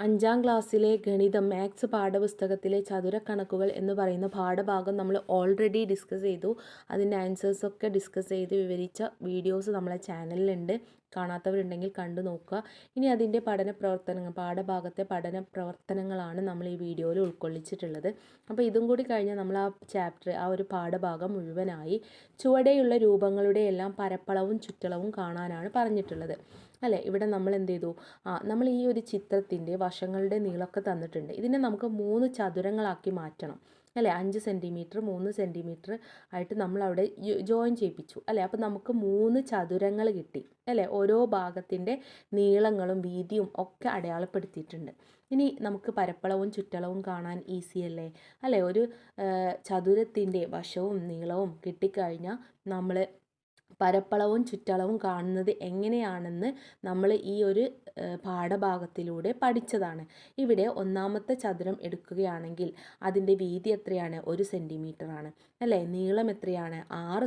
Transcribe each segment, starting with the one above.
അഞ്ചാം ക്ലാസ്സിലെ ഗണിതം മാത്സ് പാഠപുസ്തകത്തിലെ ചതുരക്കണക്കുകൾ എന്ന് പറയുന്ന പാഠഭാഗം നമ്മൾ ഓൾറെഡി ഡിസ്കസ് ചെയ്തു. അതിന്റെ ആൻസേഴ്സൊക്കെ ഡിസ്കസ് ചെയ്ത് വിവരിച്ച വീഡിയോസ് നമ്മളെ ചാനലിലുണ്ട് കാണാത്തവരുണ്ടെങ്കിൽ കണ്ടു നോക്കുക. ഇനി അതിന്റെ പഠന പ്രവർത്തനങ്ങൾ പാഠഭാഗത്തെ പഠന പ്രവർത്തനങ്ങളാണ് നമ്മൾ ഈ വീഡിയോയിൽ ഉൾക്കൊള്ളിച്ചിട്ടുള്ളത്. അപ്പോൾ ഇതും കൂടി കഴിഞ്ഞാൽ നമ്മൾ ആ ചാപ്റ്റർ ആ ഒരു പാഠഭാഗം മുഴുവനായി ചുവടെയുള്ള രൂപങ്ങളുടെ എല്ലാം പരപ്പളവും ചുറ്റളവും കാണാനാണ് പറഞ്ഞിട്ടുള്ളത്. അല്ലേ? ഇവിടെ നമ്മൾ എന്ത് ചെയ്തു? ആ നമ്മൾ ഈ ഒരു ചിത്രത്തിന്റെ വശങ്ങളുടെ നീളമൊക്കെ തന്നിട്ടുണ്ട്. ഇതിനെ നമുക്ക് മൂന്ന് ചതുരങ്ങളാക്കി മാറ്റണം. അല്ലേ? അഞ്ച് സെന്റിമീറ്റർ മൂന്ന് സെന്റിമീറ്റർ ആയിട്ട് നമ്മൾ അവിടെ ജോയിൻ ചെയ്യിപ്പിച്ചു. അല്ലേ? അപ്പോൾ നമുക്ക് മൂന്ന് ചതുരങ്ങൾ കിട്ടി. അല്ലേ? ഓരോ ഭാഗത്തിന്റെ നീളങ്ങളും വീതിയും ഒക്കെ അടയാളപ്പെടുത്തിയിട്ടുണ്ട്. ഇനി നമുക്ക് പരപ്പളവും ചുറ്റളവും കാണാൻ ഈസി അല്ലേ? അല്ലേ? ഒരു ചതുരത്തിന്റെ വശവും നീളവും കിട്ടിക്കഴിഞ്ഞാൽ നമ്മൾ പരപ്പളവും ചുറ്റളവും കാണുന്നത് എങ്ങനെയാണെന്ന് നമ്മൾ ഈ ഒരു പാഠഭാഗത്തിലൂടെ പഠിച്ചതാണ്. ഇവിടെ ഒന്നാമത്തെ ചതുരം എടുക്കുകയാണെങ്കിൽ അതിന്റെ വീതി എത്രയാണ്? ഒരു ആണ് അല്ലേ? നീളം എത്രയാണ്? ആറ്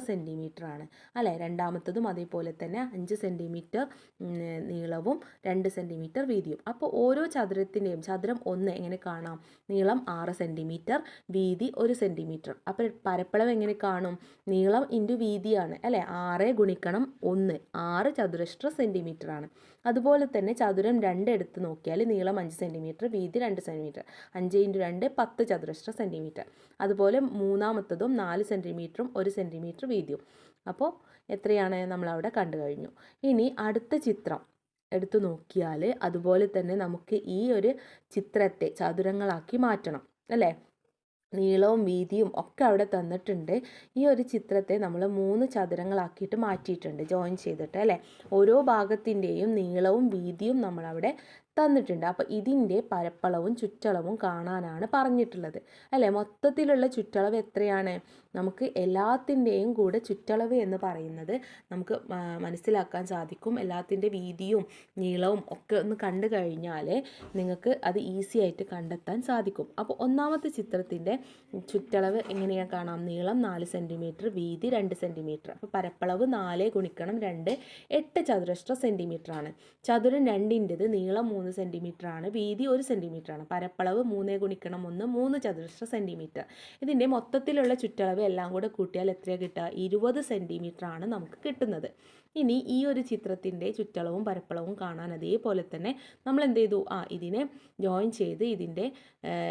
ആണ് അല്ലേ? രണ്ടാമത്തതും അതേപോലെ തന്നെ അഞ്ച് സെന്റിമീറ്റർ നീളവും രണ്ട് സെന്റിമീറ്റർ വീതിയും. അപ്പോൾ ഓരോ ചതുരത്തിന്റെയും ചതുരം ഒന്ന് എങ്ങനെ കാണാം? നീളം ആറ് സെന്റിമീറ്റർ വീതി ഒരു സെന്റിമീറ്റർ. അപ്പോൾ പരപ്പളം എങ്ങനെ കാണും? നീളം ഇന്റു വീതിയാണ്. അല്ലേ? ആറ് ഗുണിക്കണം ഒന്ന്. ആറ് ചതുരശ്ര സെന്റിമീറ്റർ ആണ് അതുപോലെ തന്നെ ചതുരം രണ്ട് എടുത്ത് നോക്കിയാൽ നീളം അഞ്ച് സെന്റിമീറ്റർ വീതി രണ്ട് സെന്റിമീറ്റർ അഞ്ച് ഇന്റു രണ്ട് പത്ത് ചതുരശ്ര സെന്റിമീറ്റർ അതുപോലെ മൂന്നാമത്തതും നാല് സെന്റിമീറ്ററും ഒരു സെന്റിമീറ്റർ വീതിയും. അപ്പോൾ എത്രയാണ് നമ്മളവിടെ കണ്ടു കഴിഞ്ഞു. ഇനി അടുത്ത ചിത്രം എടുത്തു നോക്കിയാൽ അതുപോലെ തന്നെ നമുക്ക് ഈ ഒരു ചിത്രത്തെ ചതുരങ്ങളാക്കി മാറ്റണം. അല്ലേ? നീളവും വീതിയും ഒക്കെ അവിടെ തന്നിട്ടുണ്ട്. ഈ ഒരു ചിത്രത്തെ നമ്മൾ മൂന്ന് ചതുരങ്ങളാക്കിയിട്ട് മാറ്റിയിട്ടുണ്ട് ജോയിൻ ചെയ്തിട്ട് അല്ലേ? ഓരോ ഭാഗത്തിന്റെയും നീളവും വീതിയും നമ്മളവിടെ തന്നിട്ടുണ്ട്. അപ്പോൾ ഇതിന്റെ പരപ്പളവും ചുറ്റളവും കാണാനാണ് പറഞ്ഞിട്ടുള്ളത്. അല്ലേ? മൊത്തത്തിലുള്ള ചുറ്റളവ് എത്രയാണ്? നമുക്ക് എല്ലാത്തിന്റെയും കൂടെ ചുറ്റളവ് എന്ന് പറയുന്നത് നമുക്ക് മനസ്സിലാക്കാൻ സാധിക്കും. എല്ലാത്തിന്റെ വീതിയും നീളവും ഒക്കെ ഒന്ന് കണ്ടു കഴിഞ്ഞാൽ നിങ്ങൾക്ക് അത് ഈസി ആയിട്ട് കണ്ടെത്താൻ സാധിക്കും. അപ്പോൾ ഒന്നാമത്തെ ചിത്രത്തിന്റെ ചുറ്റളവ് എങ്ങനെയാണ് കാണാം? നീളം നാല് സെന്റിമീറ്റർ വീതി രണ്ട് സെന്റിമീറ്റർ. അപ്പോൾ പരപ്പളവ് നാല് ഗുണിക്കണം രണ്ട് എട്ട് ചതുരശ്ര സെന്റിമീറ്റർ ആണ് ചതുരം രണ്ടിന്റെത് നീളം മൂന്ന് സെന്റിമീറ്റർ ആണ്. വീതി ഒരു സെന്റിമീറ്റർ ആണ്. പരപ്പളവ് മൂന്ന് ഗുണിക്കണം ഒന്ന് മൂന്ന് ചതുരശ്ര സെന്റിമീറ്റർ ഇതിന്റെ മൊത്തത്തിലുള്ള ചുറ്റളവ് എല്ലാം കൂടെ കൂട്ടിയാൽ എത്രയാണ് കിട്ടുക? ഇരുപത് സെന്റിമീറ്റർ ആണ് നമുക്ക് കിട്ടുന്നത്. ഇനി ഈ ഒരു ചിത്രത്തിന്റെ ചുറ്റളവും പരപ്പളവും കാണാൻ അതേപോലെ തന്നെ നമ്മൾ എന്ത് ചെയ്തു? ആ ഇതിനെ ജോയിൻ ചെയ്ത് ഇതിന്റെ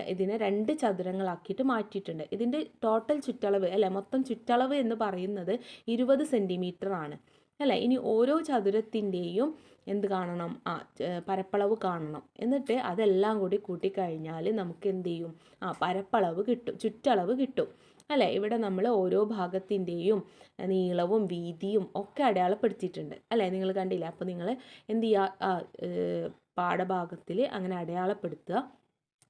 ഇതിനെ രണ്ട് ചതുരങ്ങളാക്കിയിട്ട് മാറ്റിയിട്ടുണ്ട്. ഇതിന്റെ ടോട്ടൽ ചുറ്റളവ് അല്ലെ മൊത്തം ചുറ്റളവ് എന്ന് പറയുന്നത് ഇരുപത് സെന്റിമീറ്റർ ആണ്. അല്ലേ? ഇനി ഓരോ ചതുരത്തിന്റെയും എന്ത് കാണണം? ആ പരപ്പളവ് കാണണം. എന്നിട്ട് അതെല്ലാം കൂടി കൂട്ടിക്കഴിഞ്ഞാൽ നമുക്ക് എന്ത് ചെയ്യും? ആ പരപ്പളവ് കിട്ടും ചുറ്റളവ് കിട്ടും. അല്ലേ? ഇവിടെ നമ്മൾ ഓരോ ഭാഗത്തിന്റെയും നീളവും വീതിയും ഒക്കെ അടയാളപ്പെടുത്തിയിട്ടുണ്ട്. അല്ലേ? നിങ്ങൾ കണ്ടില്ല? അപ്പോൾ നിങ്ങൾ എന്ത് ചെയ്യുക? പാഠഭാഗത്തിൽ അങ്ങനെ അടയാളപ്പെടുത്തുക.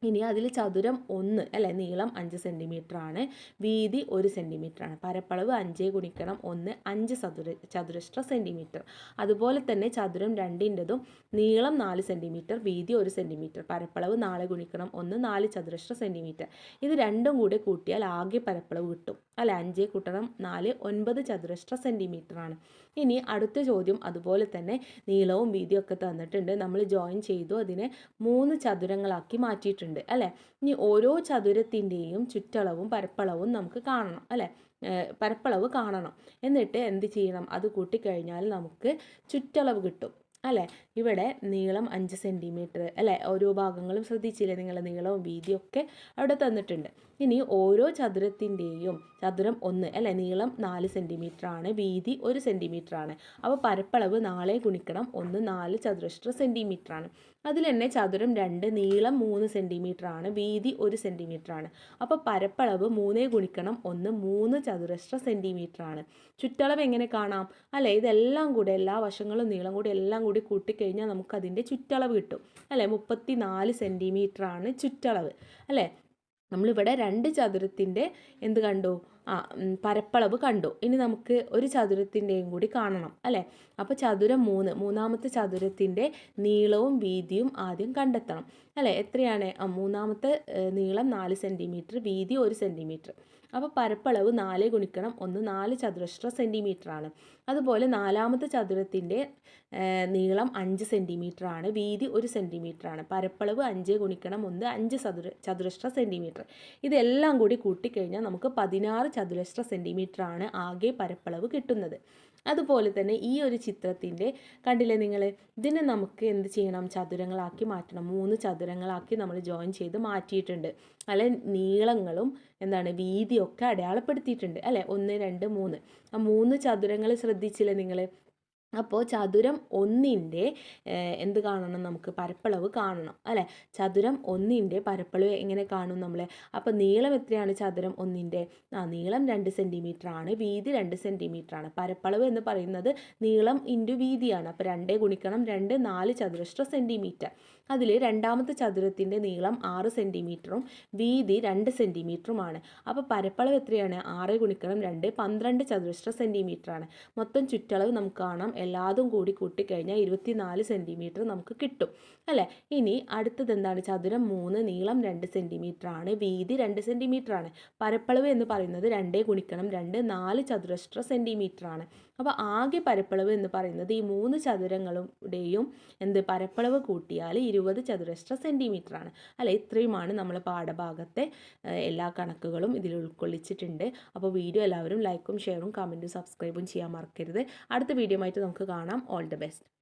ഇനി അതിൽ ചതുരം ഒന്ന് അല്ലെ? നീളം അഞ്ച് സെന്റിമീറ്റർ ആണ്. വീതി ഒരു സെന്റിമീറ്റർ ആണ്. പരപ്പളവ് അഞ്ച് ഗുണിക്കണം ഒന്ന് അഞ്ച് ചതുര ചതുരശ്ര സെന്റിമീറ്റർ അതുപോലെ തന്നെ ചതുരം രണ്ടിന്റെതും നീളം നാല് സെന്റിമീറ്റർ വീതി ഒരു സെന്റിമീറ്റർ പരപ്പളവ് നാല് ഗുണിക്കണം ഒന്ന് നാല് ചതുരശ്ര സെന്റിമീറ്റർ ഇത് രണ്ടും കൂടെ കൂട്ടിയാൽ ആകെ പരപ്പളവ് കിട്ടും. അല്ലെ? അഞ്ച് കൂട്ടണം നാല് ഒൻപത് ചതുരശ്ര സെന്റിമീറ്റർ ആണ്. ഇനി അടുത്ത ചോദ്യം അതുപോലെ തന്നെ നീളവും വീതിയൊക്കെ തന്നിട്ടുണ്ട്. നമ്മൾ ജോയിൻ ചെയ്തു. അതിനെ മൂന്ന് ചതുരങ്ങളാക്കി മാറ്റിയിട്ടുണ്ട്. അല്ലേ? ഇനി ഓരോ ചതുരത്തിന്റെയും ചുറ്റളവും പരപ്പളവും നമുക്ക് കാണണം അല്ലേ? പരപ്പളവ് കാണണം. എന്നിട്ട് എന്ത് ചെയ്യണം? അത് കൂട്ടിക്കഴിഞ്ഞാൽ നമുക്ക് ചുറ്റളവ് കിട്ടും അല്ലേ? ഇവിടെ നീളം അഞ്ച് സെന്റിമീറ്റർ അല്ലേ? ഓരോ ഭാഗങ്ങളും ശ്രദ്ധിച്ചില്ലേ നിങ്ങളുടെ നീളവും വീതിയും ഒക്കെ അവിടെ തന്നിട്ടുണ്ട്. ഇനി ഓരോ ചതുരത്തിന്റെയും ചതുരം ഒന്ന് അല്ലേ? നീളം നാല് സെന്റിമീറ്റർ ആണ് വീതി ഒരു സെന്റിമീറ്റർ ആണ്. അപ്പോൾ പരപ്പളവ് നാളെ ഗുണിക്കണം ഒന്ന് നാല് ചതുരശ്ര സെന്റിമീറ്റർ ആണ്. അതിൽ തന്നെ ചതുരം രണ്ട് നീളം മൂന്ന് സെന്റിമീറ്റർ ആണ് വീതി ഒരു സെന്റിമീറ്റർ ആണ്. അപ്പോൾ പരപ്പളവ് മൂന്നേ ഗുണിക്കണം ഒന്ന് മൂന്ന് ചതുരശ്ര സെന്റിമീറ്റർ ആണ്. ചുറ്റളവ് എങ്ങനെ കാണാം? അല്ലേ? ഇതെല്ലാം കൂടെ എല്ലാ വശങ്ങളും നീളം കൂടി എല്ലാം കൂടി കൂട്ടിക്കഴിഞ്ഞാൽ നമുക്കതിന്റെ ചുറ്റളവ് കിട്ടും. അല്ലേ? മുപ്പത്തി നാല് ആണ് ചുറ്റളവ്. അല്ലേ? നമ്മളിവിടെ രണ്ട് ചതുരത്തിന്റെ എന്ത് കണ്ടു? ആ പരപ്പളവ് കണ്ടു. ഇനി നമുക്ക് ഒരു ചതുരത്തിന്റെയും കൂടി കാണണം. അല്ലേ? അപ്പോൾ ചതുരം മൂന്ന് മൂന്നാമത്തെ ചതുരത്തിന്റെ നീളവും വീതിയും ആദ്യം കണ്ടെത്തണം. അല്ലേ? എത്രയാണ്? മൂന്നാമത്തെ നീളം നാല് സെന്റിമീറ്റർ വീതി ഒരു സെന്റിമീറ്റർ അപ്പോൾ പരപ്പളവ് നാല് ഗുണിക്കണം. ഒന്ന് നാല് ചതുരശ്ര ആണ് അതുപോലെ നാലാമത്തെ ചതുരത്തിന്റെ നീളം അഞ്ച് ആണ് വീതി ഒരു ആണ് പരപ്പളവ് അഞ്ച് ഗുണിക്കണം. ഒന്ന് അഞ്ച് ചതുര ചതുരശ്ര സെന്റിമീറ്റർ ഇതെല്ലാം കൂടി കൂട്ടിക്കഴിഞ്ഞാൽ നമുക്ക് പതിനാറ് ചതുരശ്ര ആണ് ആകെ പരപ്പളവ് കിട്ടുന്നത്. അതുപോലെ തന്നെ ഈ ഒരു ചിത്രത്തിന്റെ കണ്ടില്ലേ നിങ്ങൾ ഇതിനെ നമുക്ക് എന്ത് ചെയ്യണം? ചതുരങ്ങളാക്കി മാറ്റണം. മൂന്ന് ചതുരങ്ങളാക്കി നമ്മൾ ജോയിൻ ചെയ്ത് മാറ്റിയിട്ടുണ്ട്. അല്ലെ? നീളങ്ങളും എന്താണ് വീതിയൊക്കെ അടയാളപ്പെടുത്തിയിട്ടുണ്ട്. അല്ലേ? ഒന്ന് രണ്ട് മൂന്ന്. ആ മൂന്ന് ചതുരങ്ങൾ ശ്രദ്ധിച്ചില്ലേ നിങ്ങൾ അപ്പോൾ ചതുരം ഒന്നിന്റെ എന്ത് കാണണം? നമുക്ക് പരപ്പളവ് കാണണം അല്ലേ? ചതുരം ഒന്നിന്റെ പരപ്പളവ് എങ്ങനെ കാണും നമ്മൾ അപ്പോൾ നീളം എത്രയാണ് ചതുരം ഒന്നിന്റെ? ആ നീളം രണ്ട് സെന്റിമീറ്റർ ആണ് വീതി രണ്ട് സെന്റിമീറ്റർ ആണ് പരപ്പളവ് എന്ന് പറയുന്നത് നീളം ഇന്റു വീതിയാണ്. അപ്പോൾ രണ്ടേ ഗുണിക്കണം രണ്ട് നാല് ചതുരശ്ര സെന്റിമീറ്റർ. അതിൽ രണ്ടാമത്തെ ചതുരത്തിന്റെ നീളം ആറ് സെന്റിമീറ്ററും വീതി രണ്ട് സെന്റിമീറ്ററുമാണ് അപ്പോൾ പരപ്പളവ് എത്രയാണ്? ആറ് ഗുണിക്കണം രണ്ട് പന്ത്രണ്ട് ചതുരശ്ര സെന്റിമീറ്ററാണ് മൊത്തം ചുറ്റളവ് നമുക്ക് കാണാം. എല്ലാതും കൂടി കൂട്ടിക്കഴിഞ്ഞാൽ ഇരുപത്തിനാല് സെന്റിമീറ്റർ നമുക്ക് കിട്ടും. അല്ലേ? ഇനി അടുത്തത് എന്താണ്? ചതുരം മൂന്ന് നീളം രണ്ട് സെന്റിമീറ്റർ ആണ് വീതി രണ്ട് സെന്റിമീറ്റർ ആണ്. പരപ്പളവ് എന്ന് പറയുന്നത് രണ്ടേ ഗുണിക്കണം രണ്ട് നാല് ചതുരശ്ര സെന്റിമീറ്റർ ആണ്. അപ്പോൾ ആകെ പരപ്പളവ് എന്ന് പറയുന്നത് ഈ മൂന്ന് ചതുരങ്ങളുടെയും എന്ത്? പരപ്പളവ് കൂട്ടിയാൽ ഇരുപത് ചതുരശ്ര സെന്റിമീറ്റർ ആണ് അല്ല ഇത്രയുമാണ് നമ്മൾ പാഠഭാഗത്തെ എല്ലാ കണക്കുകളും ഇതിൽ ഉൾക്കൊള്ളിച്ചിട്ടുണ്ട്. അപ്പോൾ വീഡിയോ എല്ലാവരും ലൈക്കും ഷെയറും കമന്റും സബ്സ്ക്രൈബും ചെയ്യാൻ മറക്കരുത്. അടുത്ത വീഡിയോ ആയിട്ട് നമുക്ക് കാണാം. All the best.